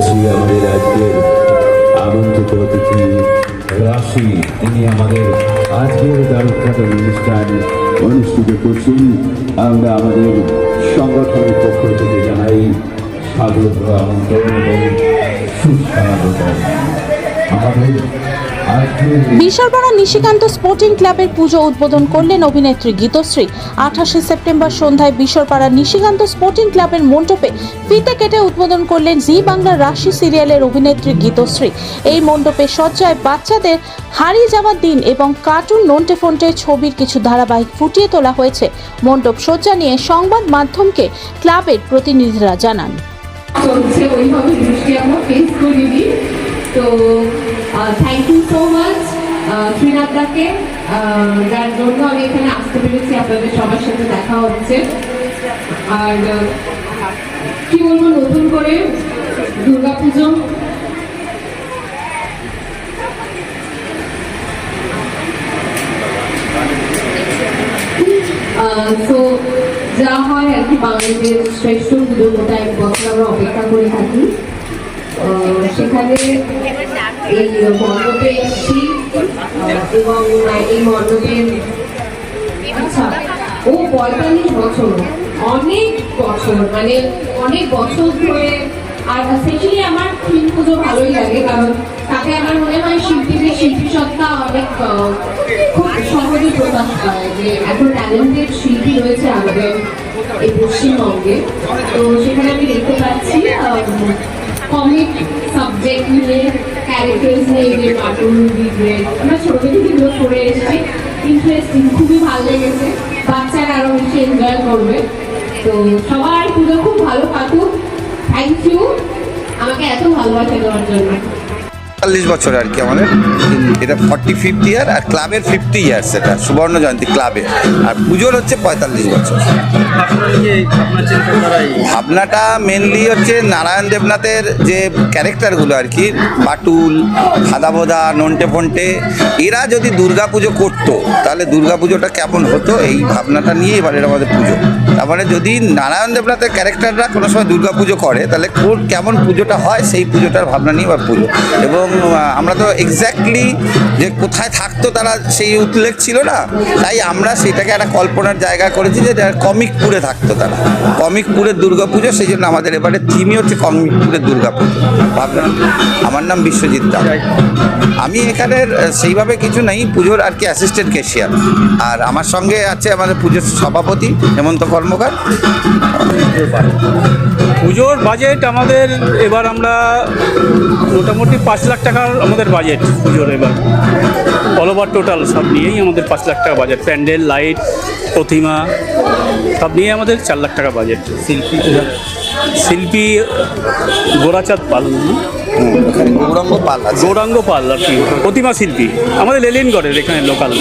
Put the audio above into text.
করছি আমাদের আজকের আমন্ত্রিত অতিথি রাশি তিনি আমাদের আজকের দ্বারুদ্ঘাটন অনুষ্ঠান। অনুষ্ঠিত করছেন আমরা আমাদের সংগঠনের পক্ষ থেকে জানাই স্বাগত আমন্ত্রণ সুস্বাগত আমাদের বিশালপাড়া নিশিকান্ত স্পোর্টিং ক্লাবের পুজো উদ্বোধন করলেন অভিনেত্রী গীতশ্রী। আঠাশে সেপ্টেম্বর সন্ধ্যায় বিশালপাড়া নিশিকান্ত স্পোর্টিং ক্লাবের মণ্ডপে ফিতে কেটে উদ্বোধন করলেন জি বাংলার রাশি সিরিয়ালের অভিনেত্রী গীতশ্রী। এই মণ্ডপে সজ্জায় বাচ্চাদের হারিয়ে যাওয়ার দিন এবং কার্টুন নন্টে ফন্টে ছবির কিছু ধারাবাহিক ফুটিয়ে তোলা হয়েছে। মণ্ডপ সজ্জা নিয়ে সংবাদ মাধ্যমকে ক্লাবের প্রতিনিধিরা জানান। চলছে ওইভাবে বৃষ্টি আমরা ফেস করিনি। তো thank you so much Srinath যার জন্য আমি এখানে আসতে পেরেছি আপনাদের সবার সাথে দেখা হচ্ছে। আর আহ, কি বলব নতুন করে দুর্গাপুজো। সো যা হয় আর কি বাঙালিদের শ্রেষ্ঠ পুজো গোটা এক বছর আমরা অপেক্ষা করে থাকি। সেখানে এই মণ্ডপে এসেছি। এবং এই মণ্ডপের আচ্ছা ও পঁয়তাল্লিশ বছর, অনেক বছর মানে অনেক বছর ধরে। আর স্পেশালি আমার ফিল্ম পুজো ভালোই লাগে, কারণ তাকে আমার মনে হয় শিল্পীদের শিল্পী সত্তা অনেক খুব সহজে প্রকাশ পায় যে এত ট্যালেন্টেড শিল্পী রয়েছে আমাদের এই পশ্চিমবঙ্গে। তো সেখানে আমি দেখতে পাচ্ছি কমিক সাবজেক্ট নিয়ে ক্যারেক্টার্স নেই যে কার্টুন বিগ্রেড আমরা ছোটো থেকে যেগুলো করে এসেছি ইন্টারেস্টিং খুবই ভালো লেগেছে বাচ্চারা আরও বেশি এনজয় করবে তো সবার পুজো খুব ভালো কাটুক থ্যাংক ইউ আমাকে এত ভালোবাসা দেওয়ার জন্য। চল্লিশ বছর আর কি আমাদের। এটা ফর্টি ফিফথ ইয়ার আর ক্লাবের ফিফটি ইয়ার্স এটা সুবর্ণ জয়ন্তী ক্লাবে। আর পুজোর হচ্ছে পঁয়তাল্লিশ বছর। ভাবনাটা মেনলি হচ্ছে নারায়ণ দেবনাথের যে ক্যারেক্টারগুলো আর কি বাটুল হাদাবোদা নন্টে ফন্টে এরা যদি দুর্গা পুজো করতো তাহলে দুর্গা পুজোটা কেমন হতো? এই ভাবনাটা নিয়ে এবারের আমাদের পুজো। তারপরে যদি নারায়ণ দেবনাথের ক্যারেক্টাররা কোনো সময় দুর্গা পুজো করে তাহলে কোন কেমন পুজোটা হয় সেই পুজোটার ভাবনা নিয়ে এবার পুজো। এবং আমরা তো এক্স্যাক্টলি যে কোথায় থাকতো তারা সেই উল্লেখ ছিল না। তাই আমরা সেটাকে একটা কল্পনার জায়গা করেছি যে কমিকপুরে থাকতো তারা। কমিকপুরের দুর্গাপুজো সেই জন্য আমাদের এবারে থিমই হচ্ছে কমিকপুরের দুর্গাপুজো। ভাবনা, আমার নাম বিশ্বজিৎ দা আমি এখানের সেইভাবে কিছু নেই, পুজোর আর কি অ্যাসিস্ট্যান্ট ক্যাশিয়ার আর আমার সঙ্গে আছে আমাদের পুজোর সভাপতি, হেমন্ত কর্মকার। পুজোর বাজেট আমাদের, এবার আমরা মোটামুটি পাঁচ লাখ টাকার আমাদের বাজেট পুজোর এবার। অল ওভার টোটাল সব নিয়েই আমাদের পাঁচ লাখ টাকা বাজেট প্যান্ডেল লাইট প্রতিমা সব নিয়ে আমাদের চার লাখ টাকা বাজেট শিল্পী শিল্পী গোরাচাঁদ পাল। গৌরাঙ্গ পাল গৌরাঙ্গ পাল আর কি প্রতিমা শিল্পী। আমাদের লেলিনগড়ের এখানে লোকাল